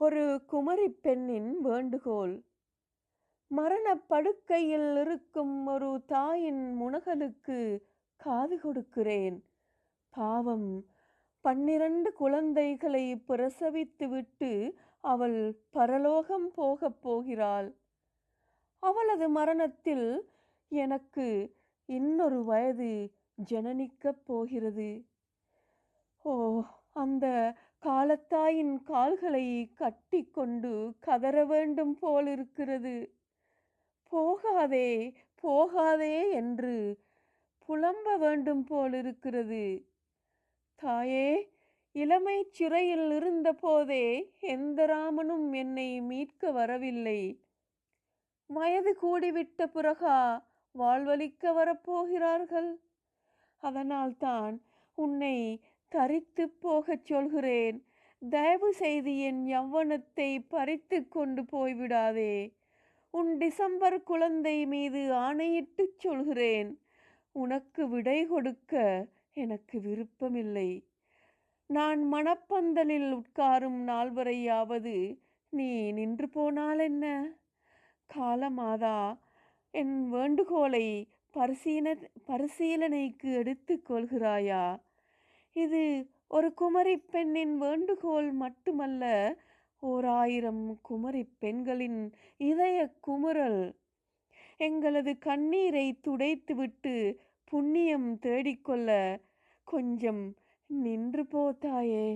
ஒரு குமரி பெண்ணின் வேண்டுகோள். மரணப்படுக்கையில் இருக்கும் ஒரு தாயின் முனகலுக்கு காது கொடுக்கிறேன். பாவம் பன்னிரண்டு குழந்தைகளை பிரசவித்துவிட்டு அவள் பரலோகம் போகப் போகிறாள். அவளது மரணத்தில் எனக்கு இன்னொரு வயது ஜனனிக்கப் போகிறது. ஓ அந்த காலத்தாயின் கால்களை கட்டிக்கொண்டு கதற வேண்டும் போலிருக்கிறது. போகாதே போகாதே என்று புலம்ப வேண்டும் போலிருக்கிறது. தாயே இளமை சிறையில் இருந்தபோதே எந்த ராமனும் என்னை மீட்க வரவில்லை. வயது கூடிவிட்ட பிறகா வாழ்வழிக்க வரப்போகிறார்கள்? அதனால்தான் உன்னை தரித்து போகச் சொல்கிறேன். தயவு செய்து என் யவ்வனத்தை பறித்து கொண்டு போய்விடாதே. உன் டிசம்பர் குழந்தை மீது ஆணையிட்டுச் சொல்கிறேன். உனக்கு விடை கொடுக்க எனக்கு விருப்பமில்லை. நான் மணப்பந்தலில் உட்காரும் நாள் வரையாவது நீ நின்று போனால் என்ன? காலமாதா என் வேண்டுகோளை பரிசீல பரிசீலனைக்கு எடுத்துக்கொள்கிறாயா இது ஒரு குமரி பெண்ணின் வேண்டுகோள் மட்டுமல்ல ஓர் ஆயிரம் குமரி பெண்களின் இதய குமுறல். எங்களது கண்ணீரை துடைத்துவிட்டு புண்ணியம் தேடிக்கொள்ள கொஞ்சம் நின்று போத்தாயே.